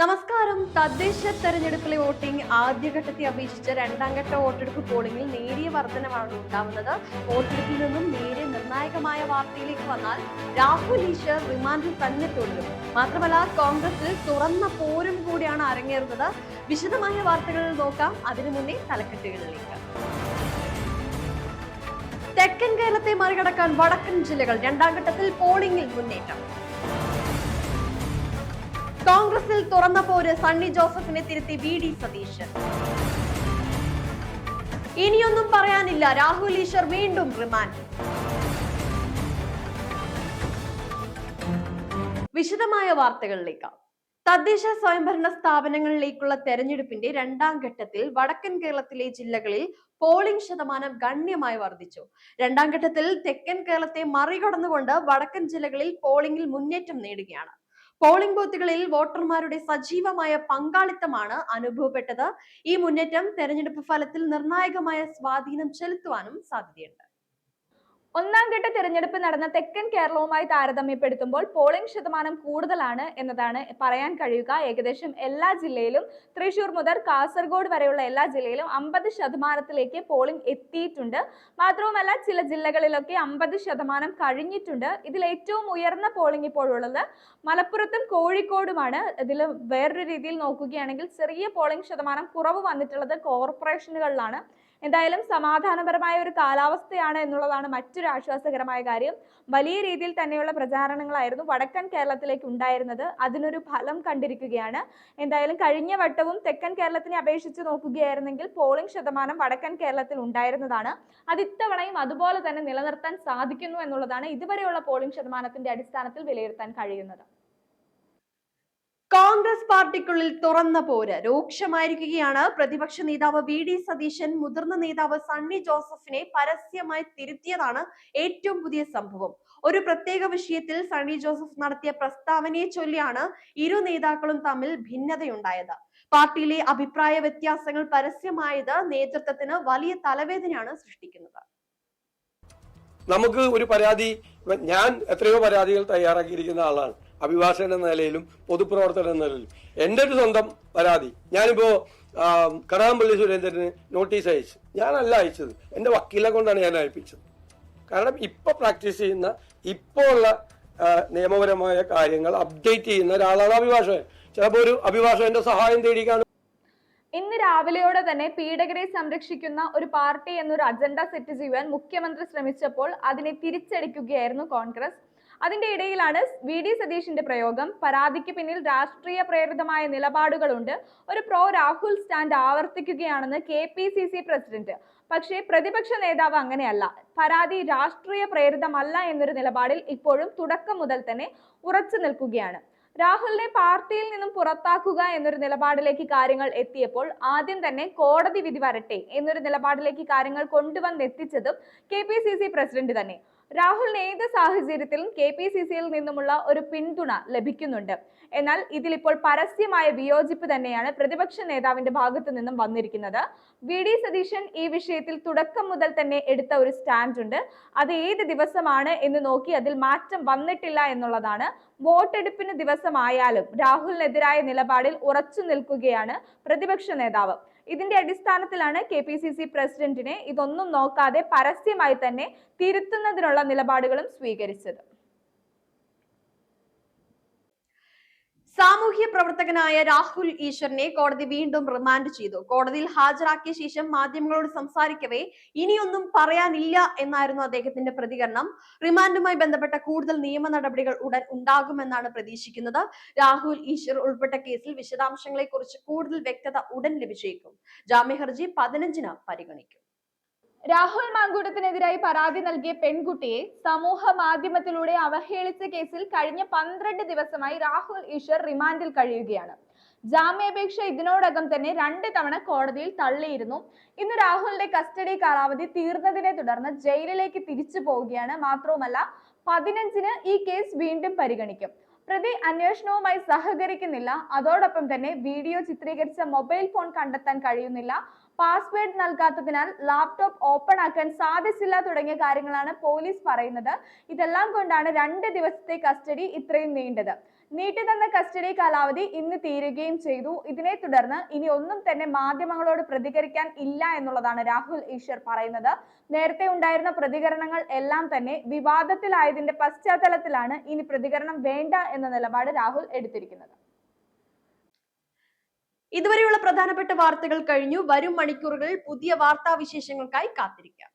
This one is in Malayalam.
നമസ്കാരം. തദ്ദേശ തെരഞ്ഞെടുപ്പിലെ വോട്ടിംഗ് ആദ്യഘട്ടത്തെ അപേക്ഷിച്ച് രണ്ടാം ഘട്ട വോട്ടെടുപ്പ് പോളിംഗിൽ നേരിയ വർധനമാണ് ഉണ്ടാവുന്നത്. വോട്ടെടുപ്പിൽ നിന്നും നേരെ നിർണായകമായ വാർത്തയിലേക്ക് വന്നാൽ രാഹുൽ ഈശ്വർ റിമാൻഡിൽ തന്നെ തുടരും. മാത്രമല്ല കോൺഗ്രസിൽ തുറന്ന പോരും കൂടിയാണ് അരങ്ങേറുന്നത്. വിശദമായ വാർത്തകൾ നോക്കാം. അതിനു മുന്നേ തലക്കെട്ടുകളിലേക്ക്. തെക്കൻ കേരളത്തെ മറികടക്കാൻ വടക്കൻ ജില്ലകൾ രണ്ടാം ഘട്ടത്തിൽ പോളിംഗിൽ മുന്നേറ്റം. കോൺഗ്രസിൽ തുറന്ന പോര് സണ്ണി ജോസഫിനെ തിരുത്തി വി ഡി സതീശൻ. ഇനിയൊന്നും പറയാനില്ല. രാഹുൽ ഈശ്വർ വീണ്ടും റിമാൻഡ്. വിശദമായ വാർത്തകളിലേക്ക്. തദ്ദേശ സ്വയംഭരണ സ്ഥാപനങ്ങളിലേക്കുള്ള തെരഞ്ഞെടുപ്പിന്റെ രണ്ടാം ഘട്ടത്തിൽ വടക്കൻ കേരളത്തിലെ ജില്ലകളിൽ പോളിംഗ് ശതമാനം ഗണ്യമായി വർദ്ധിച്ചു. രണ്ടാം ഘട്ടത്തിൽ തെക്കൻ കേരളത്തെ മറികടന്നുകൊണ്ട് വടക്കൻ ജില്ലകളിൽ പോളിംഗിൽ മുന്നേറ്റം നേടുകയാണ്. പോളിംഗ് ബൂത്തുകളിൽ വോട്ടർമാരുടെ സജീവമായ പങ്കാളിത്തമാണ് അനുഭവപ്പെട്ടത്. ഈ മുന്നേറ്റം തെരഞ്ഞെടുപ്പ് ഫലത്തിൽ നിർണായകമായ സ്വാധീനം ചെലുത്തുവാനും സാധ്യതയുണ്ട്. ഒന്നാം ഘട്ട തിരഞ്ഞെടുപ്പ് നടന്ന തെക്കൻ കേരളവുമായി താരതമ്യപ്പെടുത്തുമ്പോൾ പോളിംഗ് ശതമാനം കൂടുതലാണ് എന്നതാണ് പറയാൻ കഴിയുക. ഏകദേശം എല്ലാ ജില്ലയിലും തൃശൂർ മുതൽ കാസർഗോഡ് വരെയുള്ള എല്ലാ ജില്ലയിലും അമ്പത് ശതമാനത്തിലേക്ക് പോളിംഗ് എത്തിയിട്ടുണ്ട്. മാത്രവുമല്ല ചില ജില്ലകളിലൊക്കെ അമ്പത് ശതമാനം കഴിഞ്ഞിട്ടുണ്ട്. ഇതിൽ ഏറ്റവും ഉയർന്ന പോളിംഗ് ഇപ്പോഴുള്ളത് മലപ്പുറത്തും കോഴിക്കോടുമാണ്. ഇതിൽ വേറൊരു രീതിയിൽ നോക്കുകയാണെങ്കിൽ ചെറിയ പോളിംഗ് ശതമാനം കുറവ് വന്നിട്ടുള്ളത് കോർപ്പറേഷനുകളിലാണ് എന്തായാലും സമാധാനപരമായ ഒരു കാലാവസ്ഥയാണ് എന്നുള്ളതാണ് മറ്റൊരു ആശ്വാസകരമായ കാര്യം. വലിയ രീതിയിൽ തന്നെയുള്ള പ്രചാരണങ്ങളായിരുന്നു വടക്കൻ കേരളത്തിലേക്ക് ഉണ്ടായിരുന്നത്. അതിനൊരു ഫലം കണ്ടിരിക്കുകയാണ്. എന്തായാലും കഴിഞ്ഞ വട്ടവും തെക്കൻ കേരളത്തിനെ അപേക്ഷിച്ച് നോക്കുകയായിരുന്നെങ്കിൽ പോളിംഗ് ശതമാനം വടക്കൻ കേരളത്തിൽ ഉണ്ടായിരുന്നതാണ്. അത് ഇത്തവണയും അതുപോലെ തന്നെ നിലനിർത്താൻ സാധിക്കുന്നു എന്നുള്ളതാണ് ഇതുവരെയുള്ള പോളിംഗ് ശതമാനത്തിന്റെ അടിസ്ഥാനത്തിൽ വിലയിരുത്താൻ കഴിയുന്നത്. കോൺഗ്രസ് പാർട്ടിക്കുള്ളിൽ തുറന്ന പോര്. രൂക്ഷമായിരിക്കുകയാണ് പ്രതിപക്ഷ നേതാവ് വി ഡി സതീശൻ. മുതിർന്ന നേതാവ് സണ്ണി ജോസഫിനെ പരസ്യമായി തിരുത്തിയതാണ് ഏറ്റവും പുതിയ സംഭവം. ഒരു പ്രത്യേക വിഷയത്തിൽ സണ്ണി ജോസഫ് നടത്തിയ പ്രസ്താവനയെ ചൊല്ലിയാണ് ഇരു നേതാക്കളും തമ്മിൽ ഭിന്നതയുണ്ടായത്. പാർട്ടിയിലെ അഭിപ്രായ വ്യത്യാസങ്ങൾ പരസ്യമായത് നേതൃത്വത്തിന് വലിയ തലവേദനയാണ് സൃഷ്ടിക്കുന്നത്. നമുക്ക് ഒരു പരാതി ഞാൻ എത്രയോ പരാതികൾ തയ്യാറാക്കിയിരിക്കുന്ന ആളാണ്. അഭിഭാഷകൻ എന്ന നിലയിലും പൊതുപ്രവർത്തകൻ എന്ന നിലയിലും. എന്റെ ഒരു സ്വന്തം പരാതി. ഞാനിപ്പോ കടകംപള്ളി സുരേന്ദ്രന് നോട്ടീസ് അയച്ചു. ഞാനല്ല അയച്ചത്. എന്റെ വക്കീലെ കൊണ്ടാണ് ഞാൻ അയപ്പിച്ചത്. കാരണം ഇപ്പൊ പ്രാക്ടീസ് ചെയ്യുന്ന ഇപ്പോൾ ഉള്ള നിയമപരമായ കാര്യങ്ങൾ അപ്ഡേറ്റ് ചെയ്യുന്ന ഒരാളാണ് അഭിഭാഷകൻ. ചിലപ്പോൾ ഒരു അഭിഭാഷകന്റെ സഹായം തേടിക്കാണ്. ഇന്ന് രാവിലെയോടെ തന്നെ പീഡകരെ സംരക്ഷിക്കുന്ന ഒരു പാർട്ടി എന്നൊരു അജണ്ട സെറ്റ് ചെയ്യുവാൻ മുഖ്യമന്ത്രി ശ്രമിച്ചപ്പോൾ അതിനെ തിരിച്ചടിക്കുകയായിരുന്നു കോൺഗ്രസ്. അതിന്റെ ഇടയിലാണ് വി ഡി സതീഷിന്റെ പ്രയോഗം. പരാതിക്ക് പിന്നിൽ രാഷ്ട്രീയ പ്രേരിതമായ നിലപാടുകളുണ്ട്. ഒരു pro Rahul stand ആവർത്തിക്കുകയാണെന്ന് K P C C president. പക്ഷേ പ്രതിപക്ഷ നേതാവ് അങ്ങനെയല്ല. പരാതി രാഷ്ട്രീയ പ്രേരിതമല്ല എന്നൊരു നിലപാടിൽ ഇപ്പോഴും തുടക്കം മുതൽ തന്നെ ഉറച്ചു നിൽക്കുകയാണ്. രാഹുലിനെ പാർട്ടിയിൽ നിന്നും പുറത്താക്കുക എന്നൊരു നിലപാടിലേക്ക് കാര്യങ്ങൾ എത്തിയപ്പോൾ ആദ്യം തന്നെ കോടതി വിധി വരട്ടെ എന്നൊരു നിലപാടിലേക്ക് കാര്യങ്ങൾ കൊണ്ടുവന്നെത്തിച്ചതും K P C C president തന്നെ. രാഹുലിന് ഏത് സാഹചര്യത്തിലും കെ പി സി സിയിൽ നിന്നുമുള്ള ഒരു പിന്തുണ ലഭിക്കുന്നുണ്ട്. എന്നാൽ ഇതിലിപ്പോൾ പരസ്യമായ വിയോജിപ്പ് തന്നെയാണ് പ്രതിപക്ഷ നേതാവിന്റെ ഭാഗത്തു നിന്നും വന്നിരിക്കുന്നത്. വി ഡി സതീശൻ ഈ വിഷയത്തിൽ തുടക്കം മുതൽ തന്നെ എടുത്ത ഒരു സ്റ്റാൻഡ് ഉണ്ട് അത് ഏത് ദിവസമാണ് എന്ന് നോക്കി അതിൽ മാറ്റം വന്നിട്ടില്ല എന്നുള്ളതാണ് വോട്ടെടുപ്പിന് ദിവസമായാലും രാഹുലിനെതിരായ നിലപാടിൽ ഉറച്ചു നിൽക്കുകയാണ് പ്രതിപക്ഷ നേതാവ്. ഇതിന്റെ അടിസ്ഥാനത്തിലാണ് കെ പി സി സി പ്രസിഡന്റിനെ ഇതൊന്നും നോക്കാതെ പരസ്യമായി തന്നെ തിരുത്തുന്നതിനുള്ള നിലപാടുകളും സ്വീകരിച്ചത്. സാമൂഹ്യ പ്രവർത്തകനായ രാഹുൽ ഈശ്വറിനെ കോടതി വീണ്ടും റിമാൻഡ് ചെയ്തു. കോടതിയിൽ ഹാജരാക്കിയ ശേഷം മാധ്യമങ്ങളോട് സംസാരിക്കവേ ഇനിയൊന്നും പറയാനില്ല എന്നായിരുന്നു അദ്ദേഹത്തിന്റെ പ്രതികരണം. റിമാൻഡുമായി ബന്ധപ്പെട്ട കൂടുതൽ നിയമ നടപടികൾ ഉടൻ ഉണ്ടാകുമെന്നാണ് പ്രതീക്ഷിക്കുന്നത്. രാഹുൽ ഈശ്വർ ഉൾപ്പെട്ട കേസിൽ വിശദാംശങ്ങളെക്കുറിച്ച് കൂടുതൽ വ്യക്തത ഉടൻ ലഭിച്ചേക്കും. ജാമ്യ ഹർജി പതിനഞ്ചിന് പരിഗണിക്കും. രാഹുൽ മാങ്കൂട്ടത്തിനെതിരായി പരാതി നൽകിയ പെൺകുട്ടിയെ സമൂഹ മാധ്യമത്തിലൂടെ അവഹേളിച്ച കേസിൽ കഴിഞ്ഞ പന്ത്രണ്ട് ദിവസമായി രാഹുൽ ഈശ്വർ റിമാൻഡിൽ കഴിയുകയാണ്. ജാമ്യാപേക്ഷ ഇതിനോടകം തന്നെ രണ്ട് തവണ കോടതിയിൽ തള്ളിയിരുന്നു. ഇന്ന് രാഹുലിന്റെ കസ്റ്റഡി കാലാവധി തീർന്നതിനെ തുടർന്ന് ജയിലിലേക്ക് തിരിച്ചു പോവുകയാണ്. മാത്രവുമല്ല പതിനഞ്ചിന് ഈ കേസ് വീണ്ടും പരിഗണിക്കും. പ്രതി അന്വേഷണവുമായി സഹകരിക്കുന്നില്ല. അതോടൊപ്പം തന്നെ വീഡിയോ ചിത്രീകരിച്ച മൊബൈൽ ഫോൺ കണ്ടെത്താൻ കഴിയുന്നില്ല. പാസ്വേഡ് നൽകാത്തതിനാൽ ലാപ്ടോപ്പ് ഓപ്പൺ ആക്കാൻ സാധിച്ചില്ല തുടങ്ങിയ കാര്യങ്ങളാണ് പോലീസ് പറയുന്നത്. ഇതെല്ലാം കൊണ്ടാണ് രണ്ട് ദിവസത്തെ കസ്റ്റഡി ഇത്രയും നീണ്ടത്. നീട്ടി തന്ന കസ്റ്റഡി കാലാവധി ഇന്ന് തീരുകയും ചെയ്തു. ഇതിനെ തുടർന്ന് ഇനി ഒന്നും തന്നെ മാധ്യമങ്ങളോട് പ്രതികരിക്കാൻ ഇല്ല എന്നുള്ളതാണ് രാഹുൽ ഈശ്വർ പറയുന്നത്. നേരത്തെ ഉണ്ടായിരുന്ന പ്രതികരണങ്ങൾ എല്ലാം തന്നെ വിവാദത്തിലായതിന്റെ പശ്ചാത്തലത്തിലാണ് ഇനി പ്രതികരണം വേണ്ട എന്ന നിലപാട് രാഹുൽ എടുത്തിരിക്കുന്നത്. ഇതുവരെയുള്ള പ്രധാനപ്പെട്ട വാർത്തകൾ കഴിഞ്ഞു. വരും മണിക്കൂറുകളിൽ പുതിയ വാർത്താവിശേഷങ്ങൾക്കായി കാത്തിരിക്കാം.